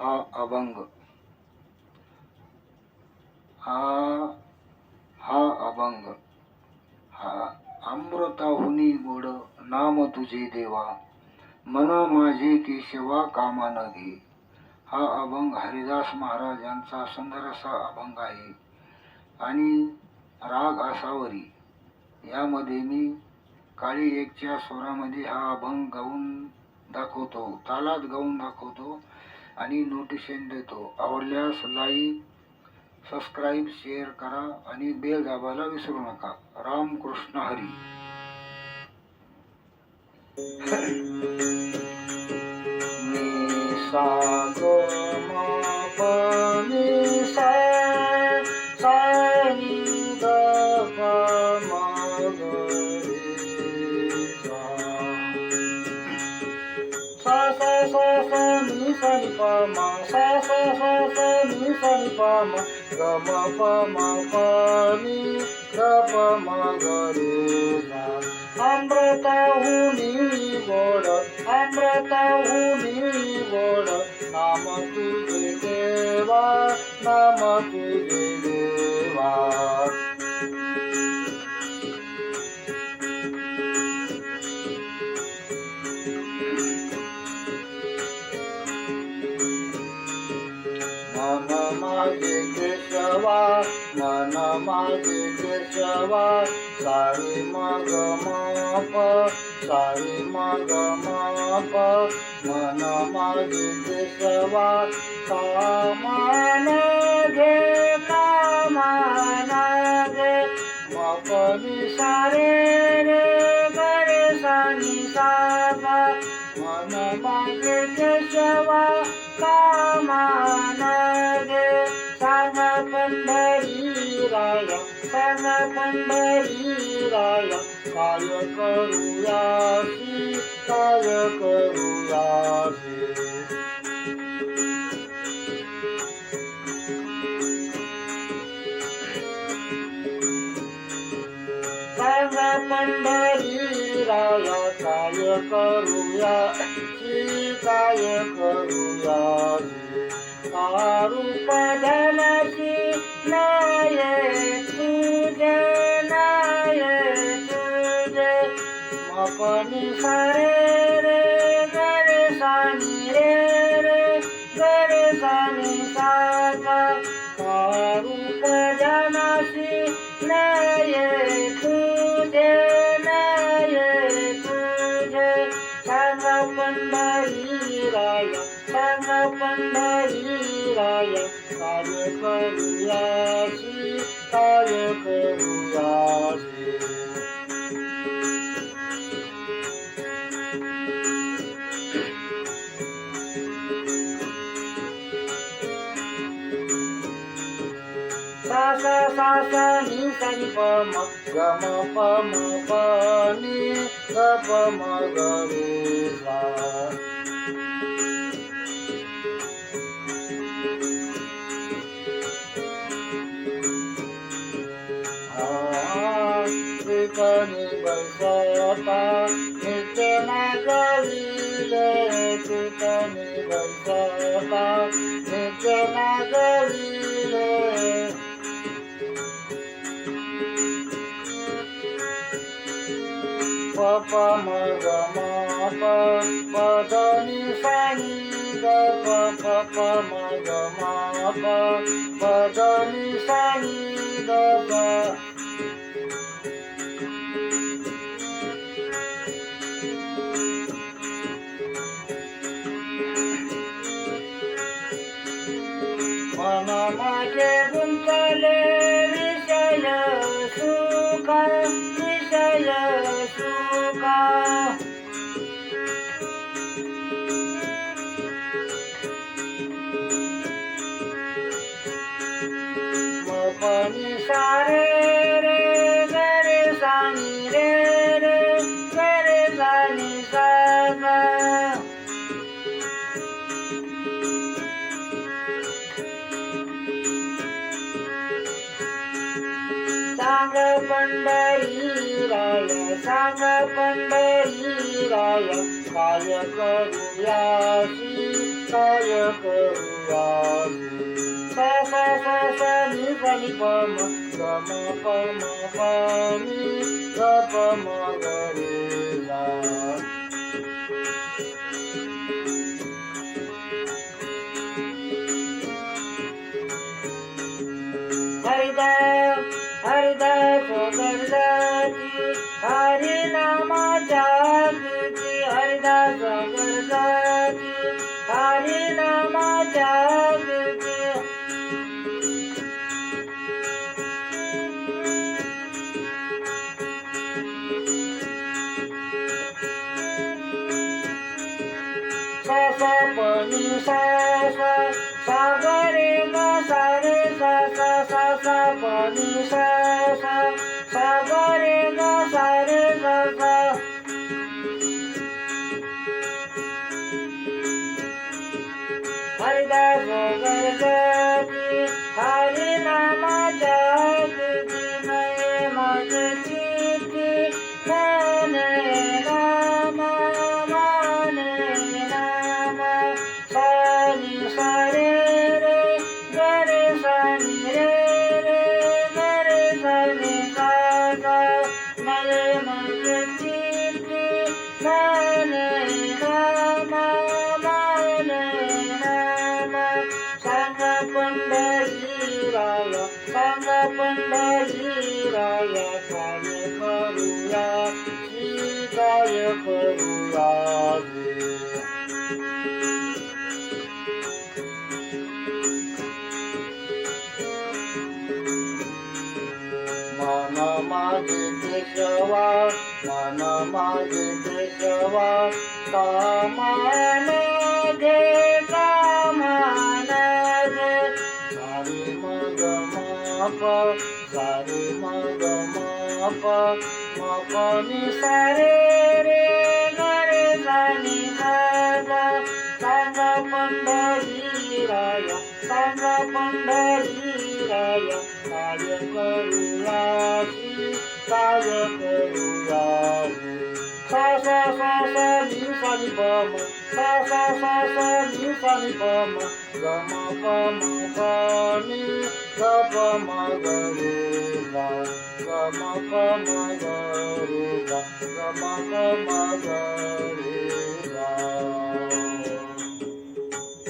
हा अभंग. हा हा अभंग. हा अमृताहुनी गोड नाम तुझे देवा. मन माझे केशवा कामा न घे. हा अभंग हरिदास महाराज यांचा सुंदर असा अभंग आहे. आणि राग आसावरी. यामध्ये मी काळी एकच्या स्वरामध्ये हा अभंग गाऊन दाखवतो. तालात गाऊन दाखवतो. आणि नोटिशन देतो. आवडल्यास लाईक सबस्क्राईब शेअर करा आणि बेल दाबायला विसरू नका. Ramakrishna Hari. sa sa sa ni ma ni ma ga ma ma ga ma ga re ma amrata hu ni amrata hu मन माझे केशवा सारी मग माप सारी मग माप मन माझे केशवा कामान घे कामान घे. मपनी सारे रे गरे सानी साबा मन माझे केशवा कामान घे. सांग पंढरी राय काय करूयासी काय करूयासी सांग पंढरी काय करूया श्री काय करूया रूप धनसी नाय মপনি ফারে রে sa ni sa ni pa ma ga ma pa ma pa ni ga pa ma ga ru sa Ka ni ba sa ta ni te na ga ri le te ka ni ba sa ta ni te na ga ri ಪ ಮ ಗ ಮ ಪ ಪ the ನಿ ಸ ನಿ ಗ ಪ ಪ ಪ ಮ ಗ ಮ ಪ ಪ ದ ನಿ ಸ ನಿ ಗ ಪ ಮಮ ಕೆ ಗುಂತಲೇ ವಿಷಯ ಸುಖ सांग पंढरी राय सांग पंढरी राय काय करूयासी काय करूया सा सा सा सा नि सा नि प म ग म प म प नि ग प म ग रे सा हरिदास sa panisa पंढरीराया सांग पंढरीराया काय करूया श्री काय करूया. मन माझे केशवा मन माझे केशवा कामान pa sa re ma ga ma pa ma pa ni sa re re ga re sa ni sa ga sa ga pandari raya sa ga pandari raya sa ga karulasi sa ga karulasi fa fa fa mi fa mi fa ma la ma fa ma fa mi la fa ma la re la la ma fa ma la re la la ma fa ma ga la